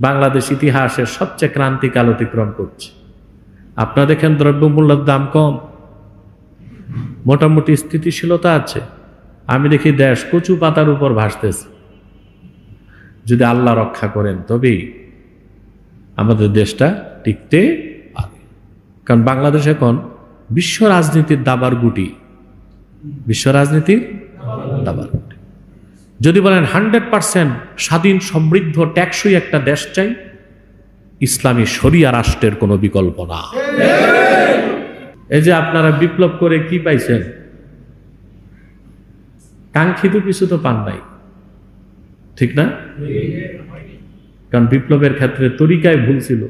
বাংলাদেশ ইতিহাসের সবচেয়ে ক্রান্তিকাল অতিক্রম করছে। আপনারা দেখেন দ্রব্যমূল্যের দাম কম। মোটামুটি স্থিতিশীলতা আছে। আমি দেখি দেশ কচু পাতার উপর ভাসতেছে। যদি আল্লাহ রক্ষা করেন, তবেই আমাদের দেশটা টিকতে পারে। কারণ বাংলাদেশ এখন বিশ্ব রাজনীতির দাবার গুটি। বিশ্ব রাজনীতির দাবার যদি বলেন হান্ড্রেড পার্সেন্ট স্বাধীন সমৃদ্ধ ট্যাক্সই একটা দেশ চাই, ইসলামী শরিয়া রাষ্ট্রের কোনো বিকল্প না। এই যে আপনারা বিপ্লব করে কি পাইছেন? কাঙ্ক্ষিত কিছু তো পান নাই। ঠিক না? কারণ বিপ্লবের ক্ষেত্রে তরিকায় ভুল ছিল।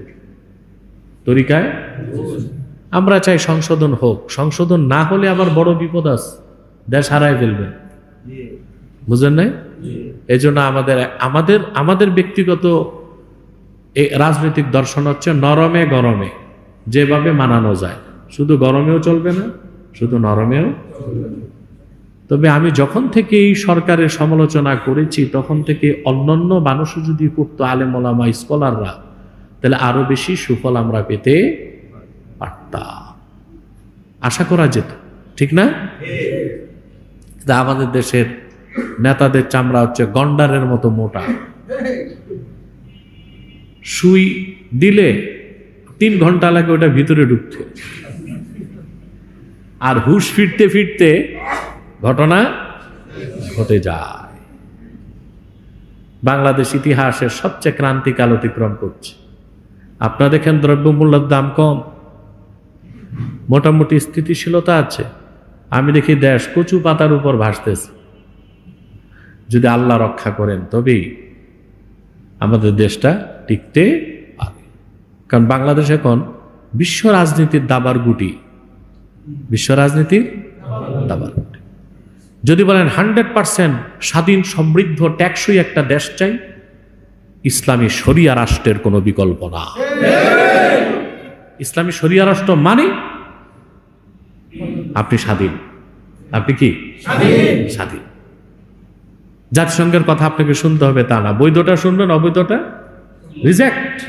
তরিকায়? আমরা চাই সংশোধন হোক। সংশোধন না হলে আবার বড় বিপদ আছে দেশ হারায় ফেলবেন বুঝলেন নাই? এই জন্য আমাদের আমাদের আমাদের ব্যক্তিগত এই রাজনৈতিক দর্শন হচ্ছে নরমে গরমে, যেভাবে মানানো যায়। শুধু গরমেও চলবে না, শুধু নরমেও তবে আমি যখন থেকে এই সরকারের সমালোচনা করেছি, তখন থেকে অন্যান্য মানুষও যদি করতো আলেমলামা স্কলাররা, তাহলে আরও বেশি সুফল আমরা পেতে পারতাম। আশা করা যেত, ঠিক না? আমাদের দেশের নেতাদের চামড়া হচ্ছে গন্ডারের মতো মোটা। সুই দিলে তিন ঘণ্টা লাগে ওটা ভিতরে ঢুকতে। আর হুশ ফিরতে ফিরতে ঘটনা ঘটে যায়। বাংলাদেশ ইতিহাসের সবচেয়ে ক্রান্তিকাল অতিক্রম করছে। আপনারা দেখেন দ্রব্যমূল্যের দাম কম। মোটামুটি স্থিতিশীলতা আছে। আমি দেখি দেশ কচু পাতার উপর ভাসতেছে। যদি আল্লাহ রক্ষা করেন তবেই আমাদের দেশটা টিকতে পারে। কারণ বাংলাদেশ এখন বিশ্ব রাজনীতির দাবার গুটি। বিশ্ব রাজনীতির দাবার গুটি। যদি বলেন হান্ড্রেড পার্সেন্ট স্বাধীন সমৃদ্ধ ট্যাক্সই একটা দেশ চাই ইসলামী শরিয়া রাষ্ট্রের কোনো বিকল্প না। ইসলামী শরিয়া রাষ্ট্র মানে আপনি স্বাধীন। আপনি কি? স্বাধীন। জাতিসংঘের কথা আপনাকে শুনতে হবে তা না। বৈধটা শুনবেন, অবৈধটা রিজেক্ট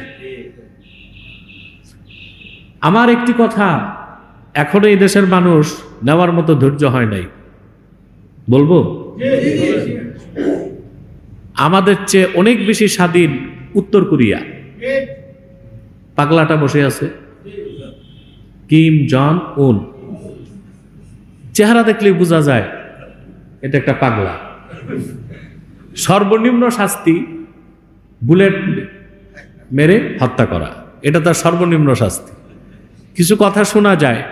আমার একটি কথা, এখনও এই দেশের মানুষ নেওয়ার মতো ধৈর্য হয় নাই। বলব? আমাদের চেয়ে অনেক বেশি স্বাধীন উত্তর কোরিয়া। পাগলাটা বসে আছে। কিম জন উন। চেহারা দেখলে বোঝা যায়, এটা একটা পাগলা। সর্বনিম্ন শাস্তি বুলেট মেরে হত্যা করা। এটা তার সর্বনিম্ন শাস্তি। কিছু কথা শোনা যায়।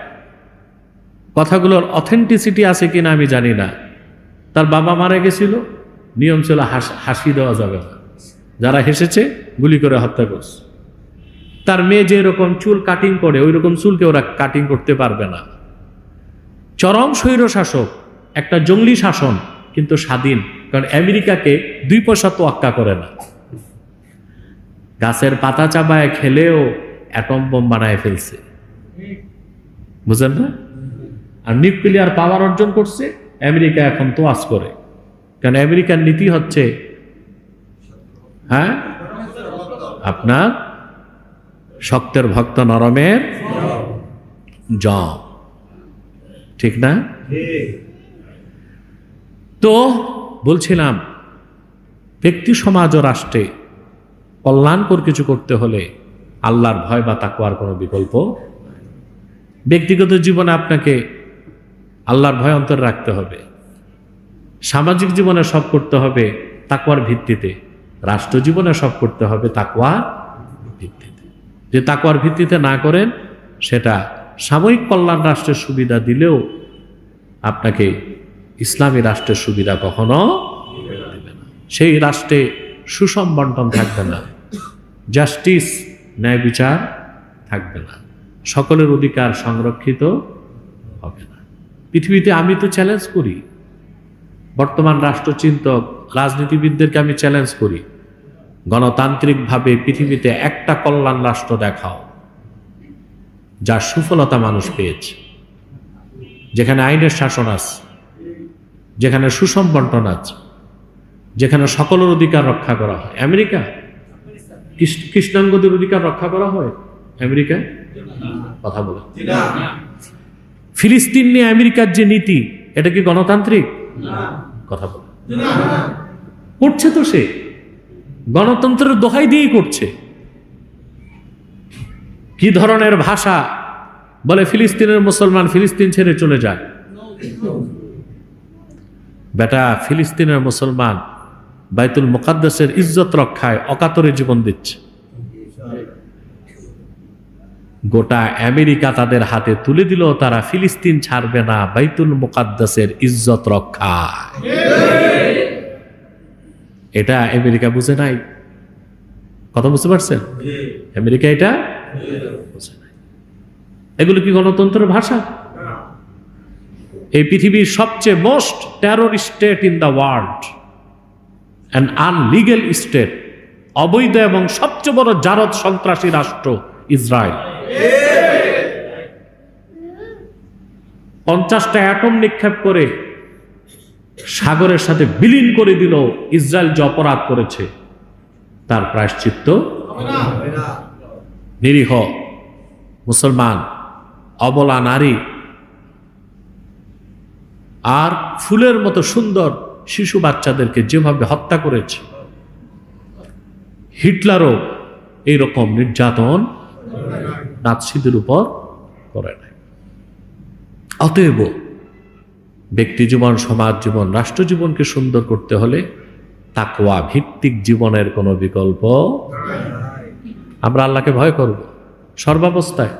কথাগুলোর অথেন্টিসিটি আছে কিনা আমি জানি না। তার বাবা মারা গেছিল। নিয়ম ছিল হাস- দেওয়া যাবে না। যারা হেসেছে, গুলি করে হত্যা করছে। তার মেয়ে যে রকম চুল কাটিং করে, ওই রকম চুলকে ওরা কাটিং করতে পারবে না। চরম স্বৈর শাসক একটা জঙ্গলি শাসন কিন্তু স্বাধীন। কারণ আমেরিকাকে দুই পয়সা তোয়াক্কা করে না। গাছের পাতা চাবায় খেলেও অ্যাটম বোম বানায় ফেলছে। বুঝলেন না? আর নিউক্লিয়ার পাওয়ার অর্জন করছে আমেরিকা এখন তো তোয়াজ করে। কারণ আমেরিকার নীতি হচ্ছে হ্যাঁ? আপনার শক্তের ভক্ত নরমের জম ঠিক না? তো বলছিলাম, ব্যক্তি, সমাজ ও রাষ্ট্রে কল্যাণকর কিছু করতে হলে আল্লাহর ভয় বা তাকুয়ার কোনো বিকল্প ব্যক্তিগত জীবনে আপনাকে আল্লাহর ভয় অন্তর রাখতে হবে। সামাজিক জীবনে সব করতে হবে তাকুয়ার ভিত্তিতে। রাষ্ট্র জীবনে সব করতে হবে তাকুয়ার ভিত্তিতে। যে তাকুয়ার ভিত্তিতে না করেন, সেটা সাময়িক কল্যাণ, রাষ্ট্রের সুবিধা দিলেও আপনাকে ইসলামী রাষ্ট্রের সুবিধা কখনো দেবে না। সেই রাষ্ট্রে সুষম বন্টন থাকবে না। জাস্টিস, ন্যায় বিচার থাকবে না। সকলের অধিকার সংরক্ষিত হবে না। পৃথিবীতে আমি তো চ্যালেঞ্জ করি। বর্তমান রাষ্ট্রচিন্তক, রাজনীতিবিদদেরকে আমি চ্যালেঞ্জ করি। গণতান্ত্রিকভাবে পৃথিবীতে একটা কল্যাণ রাষ্ট্র দেখাও, যার সুফলতা মানুষ পেয়েছে। যেখানে আইনের শাসন আছে যেখানে সুষম বন্টন আছে যেখানে সকলের অধিকার রক্ষা করা হয়। আমেরিকা? কৃষ্ণাঙ্গদের অধিকার রক্ষা করা হয়? আমেরিকায়? কথা বলে। ফিলিস্তিন নিয়ে আমেরিকার যে নীতি, এটা কি গণতান্ত্রিক? কথা বলে। করছে তো সে। গণতন্ত্রের দোহাই দিয়েই করছে। কি ধরনের ভাষা? বলে ফিলিস্তিনের মুসলমান ফিলিস্তিন ছেড়ে চলে যায়। বেটা ফিলিস্তিনের মুসলমান বাইতুল মুকাদ্দাসের ইজ্জত রক্ষায় অকাতরে জীবন দিচ্ছে। গোটা আমেরিকা তাদের হাতে তুলে দিল তারা ফিলিস্তিন ছাড়বে না বাইতুল মুকাদ্দাসের ইজ্জত রক্ষায়। এটা আমেরিকা বুঝে নাই। কথা বুঝতে পারছেন? আমেরিকা এটা বুঝে নাই। এগুলো কি গণতন্ত্রের ভাষা? এই পৃথিবীর সবচেয়ে most terror state in the world and unlegal state অবৈধ এবং সবচেয়ে বড় জারদ সন্ত্রাসী রাষ্ট্র ইসরায়েল। পঞ্চাশটা অ্যাটম নিক্ষেপ করে সাগরের সাথে বিলীন করে দিল ইসরায়েল যে অপরাধ করেছে। তার প্রায়শ্চিত্ত নিরীহ মুসলমান, অবলা নারী আর ফুলের মতো সুন্দর শিশু বাচ্চাদেরকে যেভাবে হত্যা করেছে, হিটলারও এইরকম নির্যাতন নাৎসিদের উপর করে নাই। অতএব ব্যক্তি জীবন, সমাজ জীবন, রাষ্ট্র জীবনকে সুন্দর করতে হলে তাকওয়া ভিত্তিক জীবনের কোনো বিকল্প আমরা আল্লাহকে ভয় করব। সর্বাবস্থায়